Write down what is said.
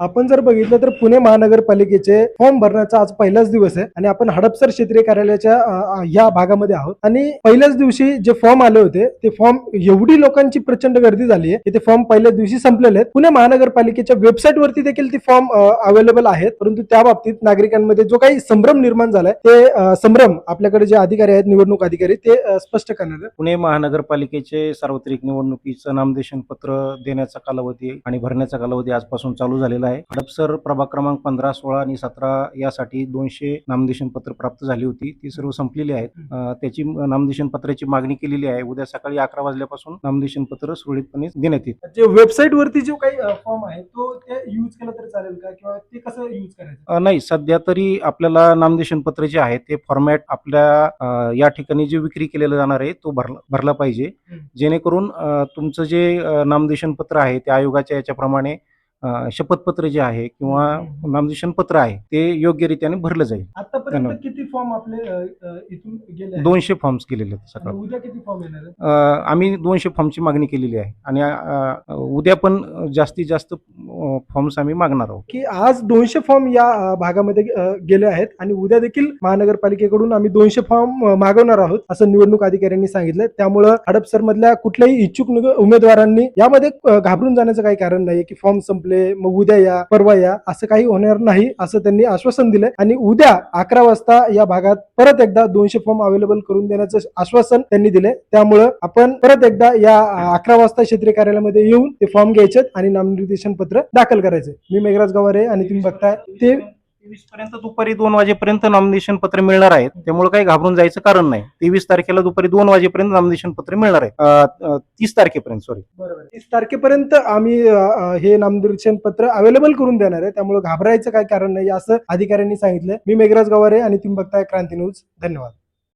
आपण जर बघितलं तर पुणे महानगरपालिकेचे फॉर्म भरण्याचा आज पहिलाच दिवस आहे आणि आपण हडपसर क्षेत्रीय कार्यालयाच्या या भागामध्ये आहोत. आणि पहिल्याच दिवशी जे फॉर्म आले होते ते फॉर्म एवढी लोकांची प्रचंड गर्दी झाली आहे की ते फॉर्म पहिल्याच दिवशी संपलेले आहेत. पुणे महानगरपालिकेच्या वेबसाईट वरती देखील ते फॉर्म अवेलेबल आहेत. परंतु त्या बाबतीत नागरिकांमध्ये जो काही संभ्रम निर्माण झालाय ते संभ्रम आपल्याकडे जे अधिकारी आहेत निवडणूक अधिकारी ते स्पष्ट करणार आहेत. पुणे महानगरपालिकेचे सार्वत्रिक निवडणुकीचं नामदेशन पत्र देण्याचा कालावधी आणि भरण्याचा कालावधी आजपासून चालू झालेला आहे. हडपसर प्रभाग क्रमांक पंधरा सोळा आणि सतरा यासाठी दोनशे नामदेशन पत्र प्राप्त झाली होती. ती सर्व संपलेली आहेत. त्याची नामदेशन पत्राची मागणी केलेली आहे. उद्या सकाळी अकरा वाजल्यापासून नामदेशन पत्र सुरळीतपणे देण्यात येईल. जे वेबसाईट वरती जो काही फॉर्म आहे तो ते युज केला तरी चालेल का? किंवा ते कसं युज करायचं? नाही. सध्या तरी आपल्याला नामदेशन पत्र जे आहे ते फॉर्मॅट आपल्या या ठिकाणी जे विक्री केलेलं जाणार आहे तो भरला भरला पाहिजे. जेणेकरून तुमचं जे नामदेशन पत्र आहे ते आयोगाच्या याच्याप्रमाणे शपथपत्र जे आहे किंवा. नामदेशन पत्र आहे ते योग्यरीत्याने भरलं जाईल आतापर्यंत फॉर्म आपले इथून गेले? दोनशे फॉर्म्स केलेले आहेत सकाळ उद्या किती फॉर्म येणार आहेत? अ, आम्ही दोनशे फॉर्मची मागणी केलेली आहे. आणि अ, उद्या पण जास्तीत जास्त फॉर्म्स आम्ही मागणार आहोत. की आज दोनशे फॉर्म या अ, भागामध्ये अ, गेले आहेत आणि उद्या देखील महानगरपालिकेकडून आम्ही दोनशे फॉर्म अ, मागवणार आहोत असं निवडणूक अधिकाऱ्यांनी सांगितलं त्यामुळं हडपसर मधल्या कुठल्याही इच्छुक निग- उमेदवारांनी यामध्ये अ, घाबरून जाण्याचं काही कारण नाही की फॉर्म संपले मग उद्या या परवा या असं काही होणार नाही असं त्यांनी आश्वासन दिलंय. आणि उद्या अकरा वाजता या भागात परत एकदा दोनशे फॉर्म अवेलेबल करून देण्याचं आश्वासन त्यांनी दिले त्यामुळं आपण परत एकदा या अकरा वाजता क्षेत्रीय कार्यालयामध्ये येऊन ते फॉर्म घ्यायचे आणि नामनिर्देशन पत्र दाखल करायचे मी मेघराज गवारे आणि तुम्ही बघताय ते तेवीस पर्यंत दुपारी दोन वाजेपर्यंत नॉमिनेशन पत्र मिळणार आहेत. त्यामुळे काही घाबरून जायचं कारण नाही. तेवीस तारखेला दुपारी दोन वाजेपर्यंत नॉमिनेशन पत्र मिळणार आहे तीस तारखेपर्यंत सॉरी बरोबर. तीस तारखेपर्यंत आम्ही अ, हे नामनिर्देशन पत्र अवेलेबल करून देणार आहे. त्यामुळे घाबरायचं काय कारण नाही. असं अधिकाऱ्यांनी सांगितलं मी मेघराज गवारे आणि तुम्ही बघताय क्रांती न्यूज. धन्यवाद.